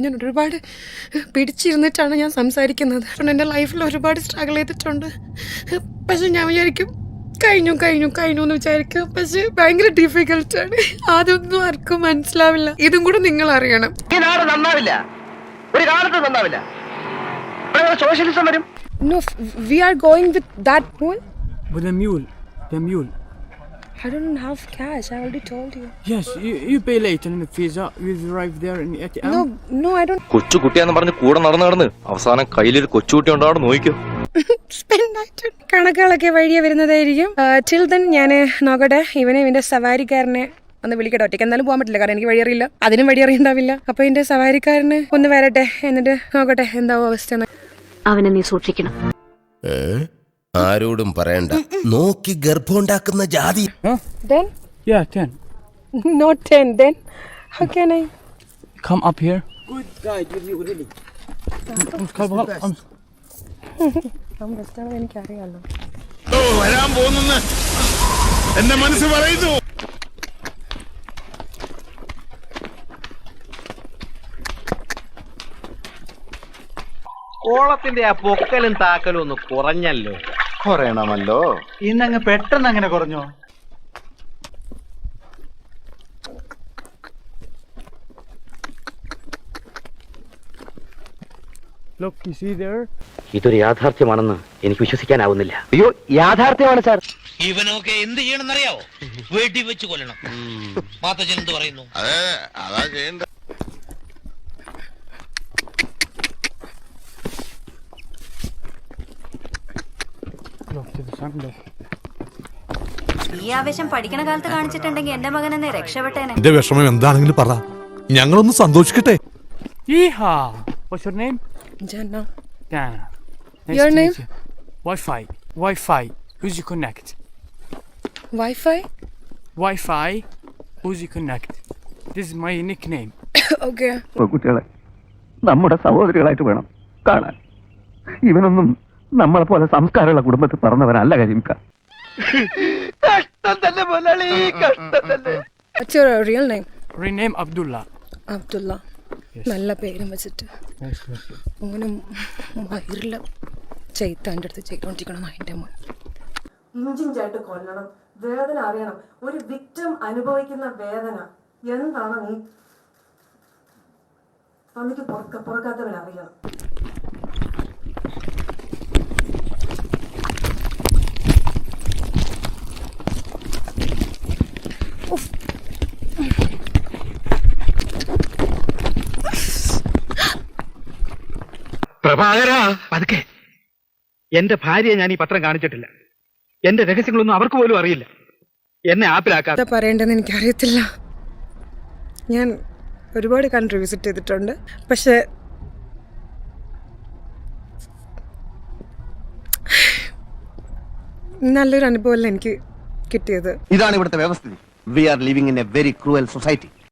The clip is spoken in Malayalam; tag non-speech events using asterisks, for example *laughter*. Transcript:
ഞാൻ ഒരുപാട് പിടിച്ചിരുന്നിട്ടാണ് ഞാൻ സംസാരിക്കുന്നത്. കാരണം എന്റെ ലൈഫിൽ ഒരുപാട് സ്ട്രഗിൾ ചെയ്തിട്ടുണ്ട്. പക്ഷെ ഞാൻ വിചാരിക്കും കഴിഞ്ഞു കഴിഞ്ഞു കഴിഞ്ഞു എന്ന് വിചാരിക്കും. പക്ഷെ ഭയങ്കര ഡിഫിക്കൽട്ടാണ് അതൊന്നും ആർക്കും മനസ്സിലാവില്ല. ഇതും കൂടെ നിങ്ങൾ അറിയണം. നന്നാവില്ല. ഒരു കാലത്ത് നന്നാവില്ല. സോഷ്യലിസം വരും? We are going with that that mule. Mule the mule. I don't have cash. I already told you. Yes, you, you pay later in the visa. You arrive there in ATM. No, no, I don't കൊച്ചു കുട്ടിയാന്ന് പറഞ്ഞ് കൂടെ നടന്ന് നടന്ന് അവസാനം കയ്യിലൊരു കൊച്ചുകുട്ടി ഉണ്ടാവും നോക്കിയോ *laughs* spend that. കണക്കുകളൊക്കെ വഴിയെ വരുന്നതായിരിക്കും ടിൽ ദൻ ഞാൻ നോക്കട്ടെ ഇവനെ ഇവന്റെ സവാരിക്കാരനെ ഒന്ന് വിളിക്കട്ടെ ഒറ്റയ്ക്ക് എന്തായാലും പോകാൻ പറ്റില്ല കാരണം എനിക്ക് വഴിയറിയില്ല അതിനും വഴിയറിയുണ്ടാവില്ല അപ്പൊ എന്റെ സവാരിക്കാരന് ഒന്ന് വരട്ടെ എന്നിട്ട് നോക്കട്ടെ എന്താവും അവസ്ഥ അവനെ നീ സൂക്ഷിക്കണം? ആരോടും പറയണ്ട. നോക്കി ഗർഭമുണ്ടാക്കുന്ന ജാതി. Then? Yeah, 10. *laughs* not 10 Then. How can I? Come up here. Good guide with you, really. I'm, I'm best ആണെന്ന് എനിക്കറിയാലോ വരാൻ പോകുന്നെന്ന്. എന്റെ മനസ്സ് പറയുന്നു. കോളത്തിന്റെ ആ പൊക്കലും താക്കലും ഒന്ന് കുറഞ്ഞല്ലോ. കുറയണമല്ലോ. ഇന്നങ്ങ് പെട്ടെന്ന് അങ്ങനെ കുറഞ്ഞോ? Look, you see there? ഇതൊരു യാഥാർത്ഥ്യമാണെന്ന് എനിക്ക് വിശ്വസിക്കാനാവുന്നില്ല. അയ്യോ യാഥാർത്ഥ്യമാണ് സാർ. ഇവനൊക്കെ എന്ത് ചെയ്യണമെന്നറിയാവോ? വെടി വെച്ച് കൊല്ലണം മാത്തച്ഛൻ എന്ത് പറയുന്നു? അതെ അതാ ചെയ്യണ്ട ഈ ആവേശം പഠിക്കണ കാലത്ത് കാണിച്ചിട്ടുണ്ടെങ്കിൽ എന്റെ മകൻ എന്നെ രക്ഷപ്പെട്ടേനെ. എന്റെ വിഷമം എന്താണെങ്കിലും പറ. ഞങ്ങളൊന്ന് സന്തോഷിക്കട്ടെ. *coughs* നമ്മുടെ സഹോദരികളായിട്ട് വേണം കാണാൻ. ഇവനൊന്നും നമ്മളെ പോലെ സംസ്കാരമുള്ള കുടുംബത്തിൽ പറഞ്ഞവരല്ല കരിമിക്ക കഷ്ടം തന്നെ മുതലാളി കഷ്ടം തന്നെ What's your real name? Rename Abdullah. Abdulla. നല്ല പേരും വെച്ചിട്ട്. അങ്ങനെ വയറില ചെയ്ത്താന്റെ അടുത്ത് ചെയ്തോണ്ടിരിക്കണം എന്റെ മോൻ. ഇഞ്ചിഞ്ചായിട്ട് കൊല്ലണം. വേദന അറിയണം. ഒരു വിക്റ്റം അനുഭവിക്കുന്ന വേദന. എന്താണ് നീ? തന്നിക്ക് പുറക്ക പുറക്കാത്തവൻ അറിയണം. പ്രഭാകര. പതുക്കെ. എന്റെ ഭാര്യയെ ഞാൻ ഈ പത്രം കാണിച്ചിട്ടില്ല. എന്റെ രഹസ്യങ്ങളൊന്നും അവർക്ക് പോലും അറിയില്ല. എന്നെ ആപ്പിലാക്കാതെ. പറയേണ്ടെന്ന് പറയേണ്ടതെന്ന് എനിക്കറിയത്തില്ല. ഞാൻ ഒരുപാട് കൺട്രി വിസിറ്റ് ചെയ്തിട്ടുണ്ട്. പക്ഷെ നല്ലൊരു അനുഭവമല്ല എനിക്ക് കിട്ടിയത്. ഇതാണ് ഇവിടുത്തെ വ്യവസ്ഥിതി. We are living in a very cruel society.